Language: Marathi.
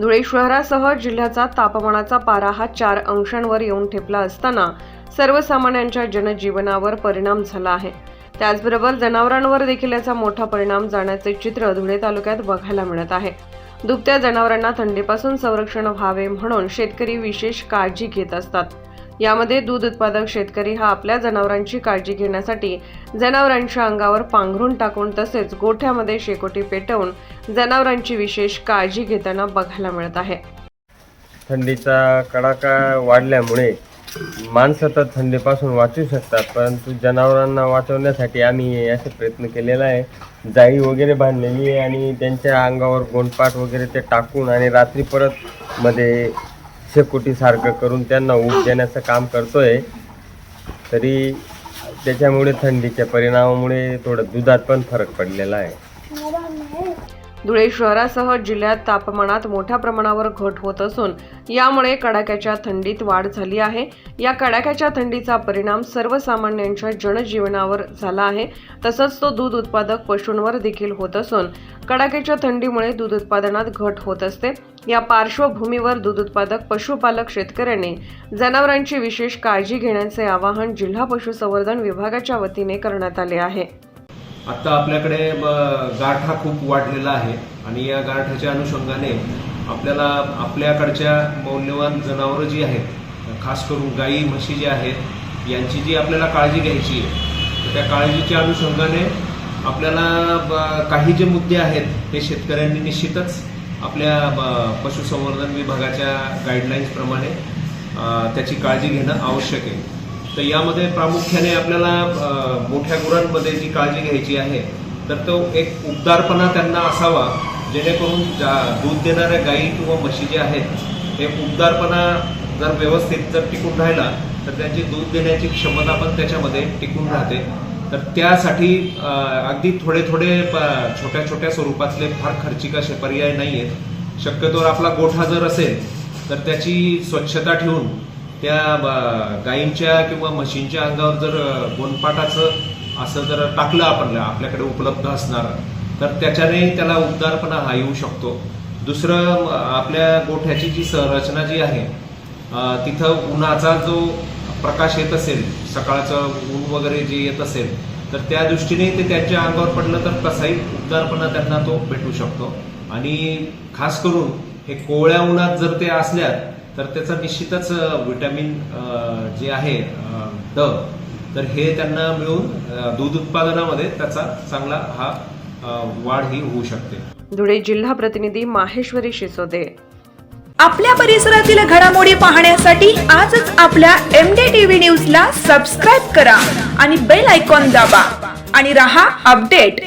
धुळे शहरासह जिल्ह्याचा तापमानाचा पारा हा चार अंशांवर येऊन ठेपला असताना सर्वसामान्यांच्या जनजीवनावर परिणाम झाला आहे. त्याचबरोबर जनावरांवर देखील याचा मोठा परिणाम जाण्याचे चित्र धुळे तालुक्यात बघायला मिळत आहे. दुभत्या जनावरांना थंडीपासून संरक्षण व्हावे म्हणून शेतकरी विशेष काळजी घेत असतात. यामध्ये दूध उत्पादक शेतकरी हा आपल्या जनावरांची काळजी घेण्यासाठी जनावरांच्या अंगावर पांघरून टाकून तसेच गोठ्यामध्ये शेकोटी पेटवून जनावरांची विशेष काळजी घेताना बघायला मिळत आहे. थंडीचा कडाका वाढल्यामुळे माणसं तर थंडीपासून वाचू शकतात परंतु जनावरांना वाचवण्यासाठी आम्ही असे प्रयत्न केलेला आहे. जाळी वगैरे बांधलेली आहे आणि त्यांच्या अंगावर गोंडपाट वगैरे ते टाकून आणि रात्री परत मध्ये शेकोटीसारखं करून त्यांना ऊब देण्याचं काम करतोय तरी त्याच्यामुळे थंडीच्या परिणामामुळे थोडं दुधात पण फरक पडलेला आहे. धुळे शहरासह जिल्ह्यात तापमानात मोठ्या प्रमाणावर घट होत असून यामुळे कडाक्याच्या थंडीत वाढ झाली आहे. या कडाक्याच्या थंडीचा परिणाम सर्वसामान्यांच्या जनजीवनावर झाला आहे. तसंच तो दूध उत्पादक पशूंवर देखील होत असून कडाक्याच्या थंडीमुळे दूध उत्पादनात घट होत असते. या पार्श्वभूमीवर दूध उत्पादक पशुपालक शेतकऱ्यांनी जनावरांची विशेष काळजी घेण्याचे आवाहन जिल्हा पशुसंवर्धन विभागाच्या वतीने करण्यात आले आहे. आत्ता आपल्याकडे ब- गाठ हा खूप वाढलेला आहे आणि या गाठाच्या अनुषंगाने आपल्याला आपल्याकडच्या मौल्यवान जनावरं जी आहेत खास करून गाई म्हशी जी आहेत यांची जी आपल्याला काळजी घ्यायची आहे तर त्या काळजीच्या अनुषंगाने आपल्याला ब- काही जे मुद्दे आहेत ते शेतकऱ्यांनी निश्चितच आपल्या ब- पशुसंवर्धन विभागाच्या गाईडलाईन्सप्रमाणे त्याची काळजी घेणं आवश्यक आहे. तर यामध्ये प्रामुख्याने आपल्याला मोठ्या गुरांमध्ये जी काळजी घ्यायची आहे तर तो एक उबदारपणा त्यांना असावा जेणेकरून जा- दूध देणाऱ्या गायी किंवा म्हशी जे आहेत हे उबदारपणा जर व्यवस्थित जर टिकून राहिला तर त्यांची दूध देण्याची क्षमता पण त्याच्यामध्ये टिकून राहते. तर त्यासाठी अगदी थोडे थोडे छोट्या छोट्या स्वरूपातले फार खर्चिक असे पर्याय नाही आहेत शक्यतोवर आपला गोठा जर असेल तर त्याची स्वच्छता ठेवून त्या गायींच्या किंवा म्हशींच्या अंगावर जर गोनपाटाचं असं जर टाकलं आपण आपल्याकडे उपलब्ध असणार तर त्याच्याने त्याला उबदारपणा हा येऊ शकतो. दुसरं आपल्या गोठ्याची जी संरचना जी आहे तिथं उन्हाचा जो प्रकाश येत असेल सकाळचं ऊन वगैरे जे येत असेल तर त्या दृष्टीने ते त्यांच्या अंगावर पडलं तर कसाही उबदारपणा त्यांना तो भेटू शकतो. आणि खास करून हे कोवळ्या उन्हात जर ते असल्या तर त्याचं निश्चितच विटॅमिन अ, जे आहे ड तर हे त्यांना मिळून दूध उत्पादनामध्ये त्याचा चांगला हा वाढ ही होऊ शकते. धुळे जिल्हा प्रतिनिधी माहेश्वरी शिसोदे. आपल्या परिसरातील घडामोडी पाहण्यासाठी आजच आपल्या एम डी टीव्ही न्यूजला सबस्क्राईब करा आणि बेल आयकॉन दाबा आणि रहा अपडेट.